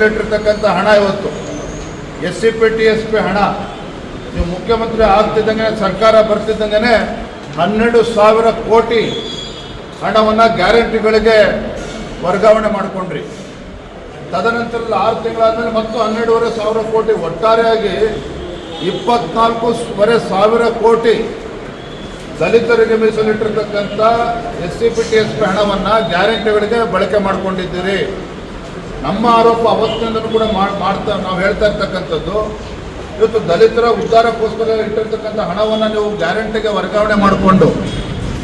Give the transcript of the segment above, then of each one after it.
ಮೀಸಲಿಟ್ಟಿರ್ತಕ್ಕಂಥ ಹಣ ಇವತ್ತು. S C P, T S P ಹಣ. ನೀವು ಮುಖ್ಯಮಂತ್ರಿ ಆಗ್ತಿದ್ದಂಗೆ ಸರ್ಕಾರ ಬರ್ತಿದ್ದಂಗೆ ಹನ್ನೆರಡು ಸಾವಿರ ಕೋಟಿ ಹಣವನ್ನು ಗ್ಯಾರಂಟಿಗಳಿಗೆ ವರ್ಗಾವಣೆ ಮಾಡಿಕೊಂಡ್ರಿ. ತದನಂತರದಲ್ಲಿ ಆರು ತಿಂಗಳಾದಮೇಲೆ ಮತ್ತು ಹನ್ನೆರಡೂವರೆ ಸಾವಿರ ಕೋಟಿ ಒಟ್ಟಾರೆಯಾಗಿ ಇಪ್ಪತ್ನಾಲ್ಕೂವರೆ ಸಾವಿರ ಕೋಟಿ ದಲಿತರಿಗೆ ಮೀಸಲಿಟ್ಟಿರ್ತಕ್ಕಂಥ S C P, T S P ಹಣವನ್ನು ಗ್ಯಾರಂಟಿಗಳಿಗೆ ಬಳಕೆ ಮಾಡಿಕೊಂಡಿದ್ದೀರಿ. ನಮ್ಮ ಆರೋಪ ಅವಸ್ಥೆಯನ್ನು ಕೂಡ ಮಾಡ್- ಮಾಡ್ತಾ, ನಾವು ಹೇಳ್ತಾ ಇರ್ತಕ್ಕಂಥದ್ದು, ಇವತ್ತು ದಲಿತರ ಉದ್ಧಾರಕ್ಕೋಸ್ಕರ ಇಟ್ಟಿರ್ತಕ್ಕಂಥ ಹಣವನ್ನು ನೀವು ಗ್ಯಾರಂಟಿಗೆ ವರ್ಗಾವಣೆ ಮಾಡಿಕೊಂಡು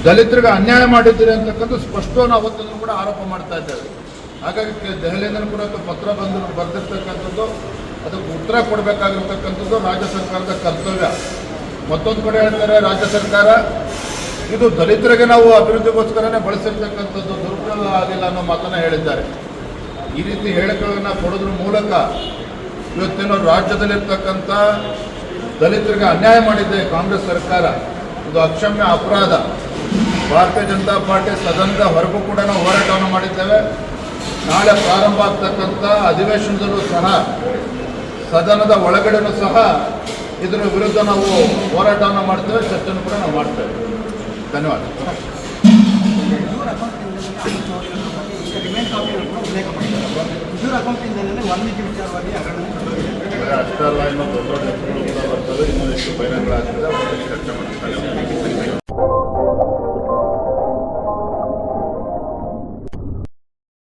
ದಲಿತರಿಗೆ ಅನ್ಯಾಯ ಮಾಡಿದ್ದೀರಿ ಅಂತಕ್ಕಂಥ ಸ್ಪಷ್ಟವನ್ನು ಅವತ್ತಿಂದಲೂ ಕೂಡ ಆರೋಪ ಮಾಡ್ತಾ ಇದ್ದೇವೆ. ಹಾಗಾಗಿ ದೆಹಲಿಯಿಂದ ದೆಹಲಿಯಿಂದಲೂ ಕೂಡ ಪತ್ರ ಬಂದು ಬರೆದಿರ್ತಕ್ಕಂಥದ್ದು, ಅದಕ್ಕೆ ಉತ್ತರ ಕೊಡಬೇಕಾಗಿರ್ತಕ್ಕಂಥದ್ದು ರಾಜ್ಯ ಸರ್ಕಾರದ ಕರ್ತವ್ಯ. ಮತ್ತೊಂದು ಕಡೆ ಹೇಳ್ತಾರೆ ರಾಜ್ಯ ಸರ್ಕಾರ, ಇದು ದಲಿತರಿಗೆ ನಾವು ಅಭಿವೃದ್ಧಿಗೋಸ್ಕರನೇ ಬಳಸಿರ್ತಕ್ಕಂಥದ್ದು ದುರುಪಯೋಗ ಆಗಿಲ್ಲ ಅನ್ನೋ ಮಾತನ್ನು ಹೇಳಿದ್ದಾರೆ. ಈ ರೀತಿ ಹೇಳಿಕೆಗಳನ್ನು ಕೊಡೋದ್ರ ಮೂಲಕ ಇವತ್ತಿನ ರಾಜ್ಯದಲ್ಲಿರ್ತಕ್ಕಂಥ ದಲಿತರಿಗೆ ಅನ್ಯಾಯ ಮಾಡಿದ್ದೆ ಕಾಂಗ್ರೆಸ್ ಸರ್ಕಾರ. ಇದು ಅಕ್ಷಮ್ಯ ಅಪರಾಧ. ಭಾರತೀಯ ಜನತಾ ಪಾರ್ಟಿ ಸದನದ ಹೊರಗೂ ಕೂಡ ನಾವು ಹೋರಾಟವನ್ನು ಮಾಡಿದ್ದೇವೆ. ನಾಳೆ ಪ್ರಾರಂಭ ಆಗ್ತಕ್ಕಂಥ ಅಧಿವೇಶನದಲ್ಲೂ ಸಹ, ಸದನದ ಒಳಗಡೆನೂ ಸಹ ಇದರ ವಿರುದ್ಧ ನಾವು ಹೋರಾಟವನ್ನು ಮಾಡ್ತೇವೆ ಚರ್ಚೆಯನ್ನು ಕೂಡ ನಾವು ಮಾಡ್ತೇವೆ. ಧನ್ಯವಾದ. ರಾಜಕಾಲ ಇನ್ನೊಂದು ದೊಡ್ಡ ದೊಡ್ಡ ಬರ್ತದೆ ಇನ್ನೊಂದಿಷ್ಟು ಬಹಿರಂಗ ಆಗ್ತದೆ